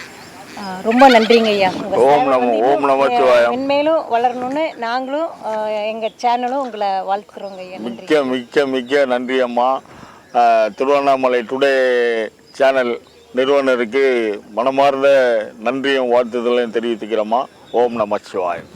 ரொம்ப நன்றிங்க ஐயா. ஓம் நம ஓம் நமச்சிவாயம் மென்மேலும் வளரணும்னு நாங்களும் அஹ், எங்க சேனலும் உங்களை வாழ்த்துறோங்க ஐயா. மிக்க மிக்க மிக்க நன்றி அம்மா. திருவண்ணாமலை டுடே சேனல் நிறுவனருக்கு மனமார்ந்த நன்றியும் வாழ்த்துதலையும் தெரிவித்துக்கிறோம்மா. ஓம் நமச்சிவாயம்